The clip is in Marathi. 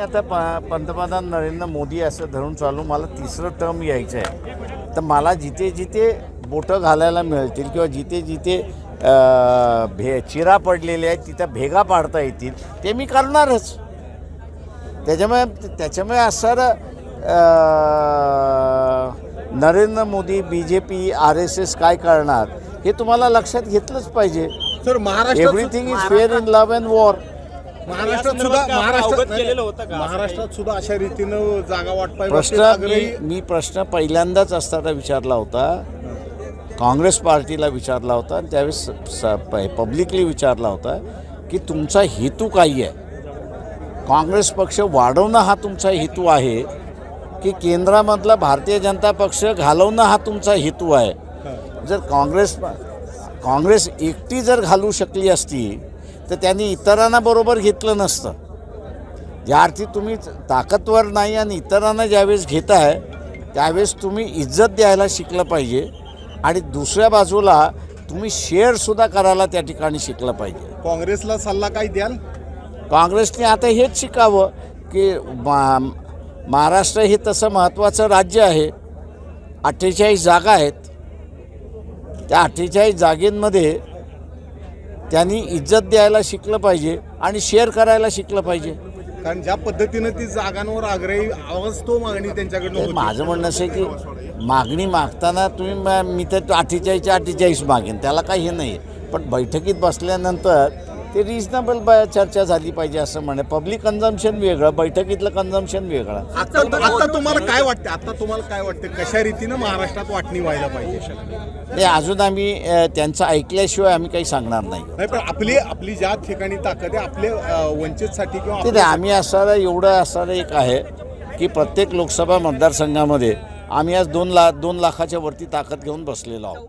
आता प पंतप्रधान नरेंद्र मोदी असं धरून चालू मला तिसरं टर्म यायचं आहे. तर मला जिथे जिथे बोटं घालायला मिळतील किंवा जिथे जिथे भे चिरा पडलेले आहेत तिथं भेगा पाडता येतील ते मी करणारच. त्याच्यामुळे त्याच्यामुळे असं Narendra Modi B J P R S S काय करणार हे तुम्हाला लक्षात घेतलंच पाहिजे. Everything is fair in love and war महाराष्ट्रात सुद्धा महाराष्ट्रात का? महाराष्ट्रात सुद्धा अशा रीतीनं जागा वाटपाय प्रश्न मी मी प्रश्न पहिल्यांदाच असताना विचारला होता. काँग्रेस पार्टीला विचारला होता आणि त्यावेळेस पब्लिकली विचारला होता की तुमचा हेतू काय आहे? काँग्रेस पक्ष वाढवणं हा तुमचा हेतू आहे की केंद्रामधला भारतीय जनता पक्ष घालवणं हा तुमचा हेतू आहे? जर काँग्रेस काँग्रेस एकटी जर घालू शकली असती तर त्यांनी इतरांना बरोबर घेतलं नसतं. ज्या अर्थी तुम्ही ताकदवर नाही आणि इतरांना ज्यावेळेस घेताय त्यावेळेस तुम्ही इज्जत द्यायला शिकलं पाहिजे आणि दुसऱ्या बाजूला तुम्ही शेअरसुद्धा करायला त्या ठिकाणी शिकलं पाहिजे. काँग्रेसला सल्ला काय द्याल? काँग्रेसने आता हेच शिकावं की मा महाराष्ट्र हे तसं महत्त्वाचं राज्य आहे. अठ्ठेचाळीस जागा आहेत. त्या अठ्ठेचाळीस जागेंमध्ये त्यांनी इज्जत द्यायला शिकलं पाहिजे आणि शेअर करायला शिकलं पाहिजे. कारण ज्या पद्धतीनं ती जागांवर आग्रही आवाज तो मागणी त्यांच्याकडनं तर होती. माझं म्हणणं असं आहे की मागणी मागताना तुम्ही म- मी तर अठ्ठेचाळीसच्या अठ्ठेचाळीस मागेन त्याला काही हे नाही पण बैठकीत बसल्यानंतर ते रिजनेबल चर्चा झाली पाहिजे असं म्हणे. पब्लिक कन्झम्पशन वेगळं बैठकीतलं कन्झम्पशन वेगळं. आता आता तुम्हाला काय वाटतं? आता तुम्हाला काय वाटतं? कशा रीतीनं महाराष्ट्रात वाटणी व्हायला पाहिजे? ते अजून आम्ही त्यांचं ऐकल्याशिवाय आम्ही काही सांगणार नाही. पण आपली आपली ज्या ठिकाणी ताकद आहे आपल्या अं, वंचितसाठी किंवा आम्ही असणारं एवढं असणारं एक आहे की प्रत्येक लोकसभा मतदारसंघामध्ये आम्ही आज दोन ला दोन लाखाच्या वरती ताकद घेऊन बसलेलो आहोत.